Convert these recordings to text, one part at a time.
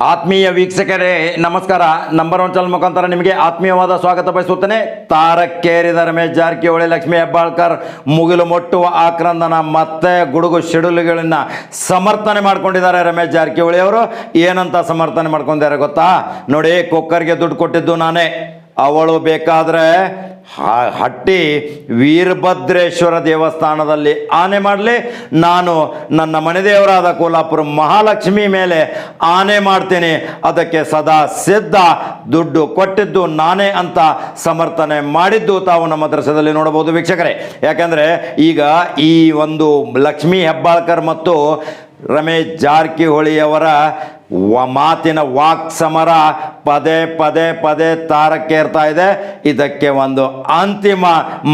ಆತ್ಮೀಯ ವೀಕ್ಷಕರೇ, ನಮಸ್ಕಾರ. ನಂಬರ್ ಒನ್ ಚಾನಲ್ ಮುಖಾಂತರ ನಿಮಗೆ ಆತ್ಮೀಯವಾದ ಸ್ವಾಗತ ಬಯಸುತ್ತೇನೆ. ತಾರಕ್ಕೇರಿದ ರಮೇಶ್ ಜಾರಕಿಹೊಳಿ ಲಕ್ಷ್ಮೀ ಹೆಬ್ಬಾಳ್ಕರ್ ಮುಗಿಲು ಮುಟ್ಟುವ ಆಕ್ರಂದನ ಮತ್ತೆ ಗುಡುಗು ಶೆಡ್ಯೂಲ್ಗಳನ್ನ ಸಮರ್ಥನೆ ಮಾಡ್ಕೊಂಡಿದ್ದಾರೆ ರಮೇಶ್ ಜಾರಕಿಹೊಳಿ ಅವರು. ಏನಂತ ಸಮರ್ಥನೆ ಮಾಡ್ಕೊಂಡಿದ್ದಾರೆ ಗೊತ್ತಾ? ನೋಡಿ, ಕುಕ್ಕರ್ಗೆ ದುಡ್ಡು ಕೊಟ್ಟಿದ್ದು ನಾನೇ. ಅವಳು ಬೇಕಾದರೆ ಹಟ್ಟಿ ವೀರಭದ್ರೇಶ್ವರ ದೇವಸ್ಥಾನದಲ್ಲಿ ಆನೆ ಮಾಡಲಿ. ನಾನು ನನ್ನ ಮನೆದೇವರಾದ ಕೋಲಾಪುರ ಮಹಾಲಕ್ಷ್ಮಿ ಮೇಲೆ ಆನೆ ಮಾಡ್ತೀನಿ. ಅದಕ್ಕೆ ಸದಾ ಸಿದ್ಧ. ದುಡ್ಡು ಕೊಟ್ಟಿದ್ದು ನಾನೇ ಅಂತ ಸಮರ್ಥನೆ ಮಾಡಿದ್ದು ತಾವು ನಮ್ಮ ದೃಶ್ಯದಲ್ಲಿ ನೋಡಬಹುದು ವೀಕ್ಷಕರೇ. ಯಾಕಂದರೆ ಈಗ ಈ ಒಂದು ಲಕ್ಷ್ಮೀ ಹೆಬ್ಬಾಳ್ಕರ್ ಮತ್ತು ರಮೇಶ್ ಜಾರಕಿಹೊಳಿಯವರ ವ- ಮಾತಿನ ವಾಕ್ ಸಮರ ಪದೇ ಪದೇ ಪದೇ ತಾರಕ್ಕೇರ್ತಾ ಇದೆ. ಇದಕ್ಕೆ ಒಂದು ಅಂತಿಮ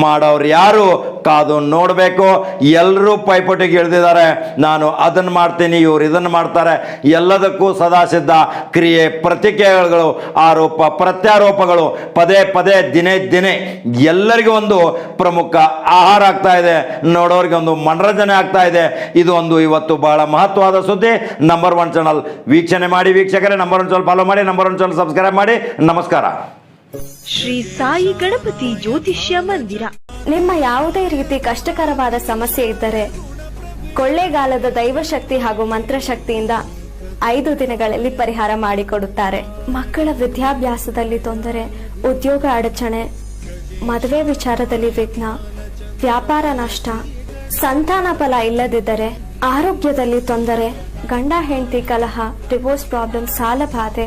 ಮಾಡೋರು ಯಾರು? ಕಾದು ನೋಡಬೇಕು. ಎಲ್ಲರೂ ಪೈಪೋಟಿಗೆ ಇಳಿದಿದ್ದಾರೆ. ನಾನು ಅದನ್ನು ಮಾಡ್ತೀನಿ, ಇವ್ರು ಇದನ್ನು ಮಾಡ್ತಾರೆ. ಎಲ್ಲದಕ್ಕೂ ಸದಾ ಸಿದ್ಧ ಕ್ರಿಯೆ ಪ್ರತಿಕ್ರಿಯೆಗಳು, ಆರೋಪ ಪ್ರತ್ಯಾರೋಪಗಳು. ಪದೇ ಪದೇ ದಿನೇ ದಿನೇ ಎಲ್ಲರಿಗೂ ಒಂದು ಪ್ರಮುಖ ಆಹಾರ ಆಗ್ತಾ ಇದೆ. ನೋಡೋರಿಗೆ ಒಂದು ಮನರಂಜನೆ ಆಗ್ತಾ ಇದೆ. ಇದು ಒಂದು ಇವತ್ತು ಬಹಳ ಮಹತ್ವವಾದ ಸುದ್ದಿ. ನಂಬರ್ ಒನ್ ಚಾನಲ್ ವೀಕ್ಷಣೆ ಮಾಡಿ ವೀಕ್ಷಕರೇ ನಂಬರ್ ಒನ್ ಚಾನಲ್ ಫಾಲೋ ಮಾಡಿ ನಂಬರ್ ಒನ್ ಚಾನಲ್ ಸಬ್ಸ್ಕ್ರೈಬ್ ಮಾಡಿ ನಮಸ್ಕಾರ. ಶ್ರೀ ಸಾಯಿ ಗಣಪತಿ ಜ್ಯೋತಿಷ್ಯ ಮಂದಿರ. ನಿಮ್ಮ ಯಾವುದೇ ರೀತಿ ಕಷ್ಟಕರವಾದ ಸಮಸ್ಯೆ ಇದ್ದರೆ ಕೊಳ್ಳೇಗಾಲದ ದೈವಶಕ್ತಿ ಹಾಗೂ ಮಂತ್ರಶಕ್ತಿಯಿಂದ ಐದು ದಿನಗಳಲ್ಲಿ ಪರಿಹಾರ ಮಾಡಿಕೊಡುತ್ತಾರೆ. ಮಕ್ಕಳ ವಿದ್ಯಾಭ್ಯಾಸದಲ್ಲಿ ತೊಂದರೆ ಉದ್ಯೋಗ ಅಡಚಣೆ ಮದುವೆ ವಿಚಾರದಲ್ಲಿ ವಿಘ್ನ ವ್ಯಾಪಾರ ನಷ್ಟ ಸಂತಾನ ಫಲ ಇಲ್ಲದಿದ್ದರೆ ಆರೋಗ್ಯದಲ್ಲಿ ತೊಂದರೆ ಗಂಡ ಹೆಂಡತಿ ಕಲಹ ಡಿವೋರ್ಸ್ ಪ್ರಾಬ್ಲಮ್ ಸಾಲ ಬಾಧೆ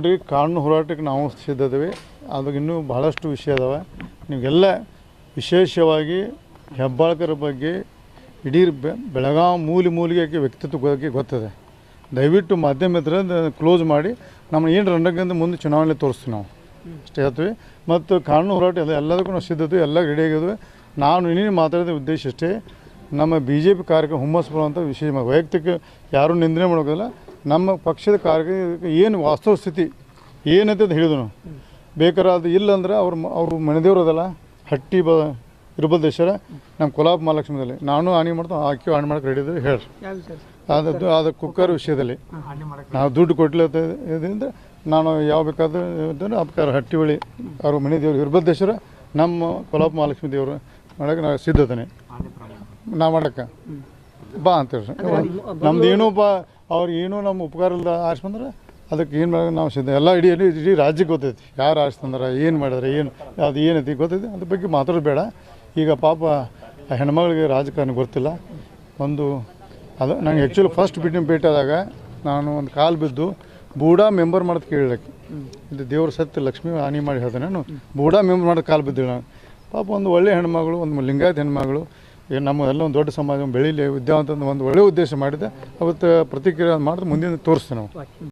ನೋಡಿರಿ ಕಾನೂನು ಹೋರಾಟಕ್ಕೆ ನಾವು ಸಿದ್ಧದೇವೆ ಅದಕ್ಕೆ ಇನ್ನೂ ಬಹಳಷ್ಟು ವಿಷಯ ಅದಾವೆ ನಿಮಗೆಲ್ಲ ವಿಶೇಷವಾಗಿ ಹೆಬ್ಬಾಳ್ಕರ ಬಗ್ಗೆ ಇಡೀ ಬೆಳಗಾವಿ ಮೂಲೆ ಮೂಲಿಗೆ ವ್ಯಕ್ತಿತ್ವ ಬಗ್ಗೆ ಗೊತ್ತದೆ. ದಯವಿಟ್ಟು ಮಾಧ್ಯಮ ಇದ್ರೆ ಕ್ಲೋಸ್ ಮಾಡಿ, ನಮ್ಮ ಏನು ರಂಡಕ್ಕಿಂತ ಮುಂದೆ ಚುನಾವಣೆ ತೋರಿಸ್ತೀವಿ ನಾವು. ಅಷ್ಟೇ ಹೇಳ್ತೀವಿ. ಮತ್ತು ಕಾನೂನು ಹೋರಾಟ ಎಲ್ಲ, ಎಲ್ಲದಕ್ಕೂ ನಾವು ಸಿದ್ಧತೆ ಎಲ್ಲ ರೆಡಿ ಆಗಿದ್ವಿ ನಾನು ಇನ್ನೇನು ಮಾತಾಡಿದ ಉದ್ದೇಶ ಅಷ್ಟೇ, ನಮ್ಮ ಬಿ ಜೆ ಪಿ ಕಾರ್ಯಕ್ರಮ ಹುಮ್ಮಸ್ ಬರುವಂಥ ವಿಷಯ ವೈಯಕ್ತಿಕ ಯಾರೂ ನಿಂದನೆ ಮಾಡೋದಿಲ್ಲ ನಮ್ಮ ಪಕ್ಷದ ಕಾರ್ಯ ಏನು ವಾಸ್ತವ ಸ್ಥಿತಿ ಏನಂತ ಹೇಳಿದ್ರು. ನಾವು ಬೇಕಾದ್ರೆ ಅದು ಇಲ್ಲ ಅಂದ್ರೆ ಅವ್ರ ಅವ್ರ ಮನೆದೇವ್ರು ಅದಲ್ಲ ಹಟ್ಟಿ ಬ ಇರ್ಬಲ್ದೇಶ್ವರ ನಮ್ಮ ಕೊಲಾಬ್ ಮಹಾಲಕ್ಷ್ಮೀದಲ್ಲಿ. ನಾನು ಹಾನಿ ಮಾಡ್ತೇವೆ ಹಾಕಿ ಹಾನಿ ಮಾಡಕ್ಕೆ ರೆಡಿ ಇದ್ದೀವಿ ಹೇಳ್ರಿ. ಅದು ಅದು ಕುಕ್ಕರ್ ವಿಷಯದಲ್ಲಿ. ನಾವು ದುಡ್ಡು ಕೊಡ್ಲಿಲ್ಲ ಇದರಿಂದ ನಾನು ಯಾವ ಬೇಕಾದ್ರೆ ಅಪ್ಕಾರ ಹಟ್ಟಿ ಬಳಿ ಅವ್ರ ಮನೆ ದೇವರು ಇರ್ಬಲ್ದೇಶ್ವರ ನಮ್ಮ ಕೊಲಾಬ್ ಮಹಾಲಕ್ಷ್ಮಿ ದೇವರು ಮಾಡಕ್ಕೆ ನಾವು ಸಿದ್ಧತೇನೆ. ನಾ ಮಾಡಕ್ಕೆ? ಬಾ ಅಂತೇಳಿ ನಮ್ದು ಏನೋ ಬಾ ಅವ್ರಿಗೆ ಏನೂ ನಮ್ಮ ಉಪಕಾರ ಇಲ್ಲದ ಆರಿಸ್ಬಂದ್ರೆ ಅದಕ್ಕೆ ಏನು ಮಾಡೋದು ನಾವು ಸಿದ್ಧ ಎಲ್ಲ ಇಡೀ ಇಡೀ ರಾಜ್ಯಕ್ಕೆ ಗೊತ್ತೈತಿ. ಯಾರು ಆರಿಸ್ತಂದ್ರೆ ಏನು ಮಾಡಿದ್ರೆ, ಏನು ಅದು ಏನೈತಿ ಗೊತ್ತೈತಿ? ಅದ್ರ ಬಗ್ಗೆ ಮಾತಾಡೋದು ಬೇಡ. ಈಗ ಪಾಪ ಹೆಣ್ಮಗಳಿಗೆ ರಾಜಕಾರಣ ಗೊತ್ತಿಲ್ಲ. ಒಂದು ಅದು ನಂಗೆ ಆ್ಯಕ್ಚುಲಿ ಫಸ್ಟ್ ಬಿಟ್ಟಿನ ಭೇಟಿಯಾದಾಗ ನಾನು ಒಂದು ಕಾಲು ಬಿದ್ದು, ಬೂಡಾ ಮೆಂಬರ್ ಮಾಡೋದು ಕೇಳಕ್ಕೆ ಇದು ದೇವ್ರ ಸತ್ಯ, ಲಕ್ಷ್ಮಿ ಹಾನಿ ಮಾಡಿ ಹೇಳ್ದೆ ನಾನು. ಬೂಡಾ ಮೆಂಬರ್ ಮಾಡೋದು ಕಾಲು ಬಿದ್ದಿಲ್ಲ. ನಾನು ಪಾಪ ಒಂದು ಒಳ್ಳೆ ಹೆಣ್ಮಗಳು, ಒಂದು ಲಿಂಗಾಯತ ಹೆಣ್ಮಗಳು ಈಗ ನಮ್ಮ ಎಲ್ಲ ಒಂದು ದೊಡ್ಡ ಸಮಾಜ, ಬೆಳೀಲಿ ವಿದ್ಯಾವಂತ ಒಂದು ಒಳ್ಳೆಯ ಉದ್ದೇಶ ಮಾಡಿದೆ. ಅವತ್ತು ಪ್ರತಿಕ್ರಿಯೆ ಮಾಡಿದ್ರೆ ಮುಂದಿನ ತೋರಿಸ್ತೇವೆ ನಾವು.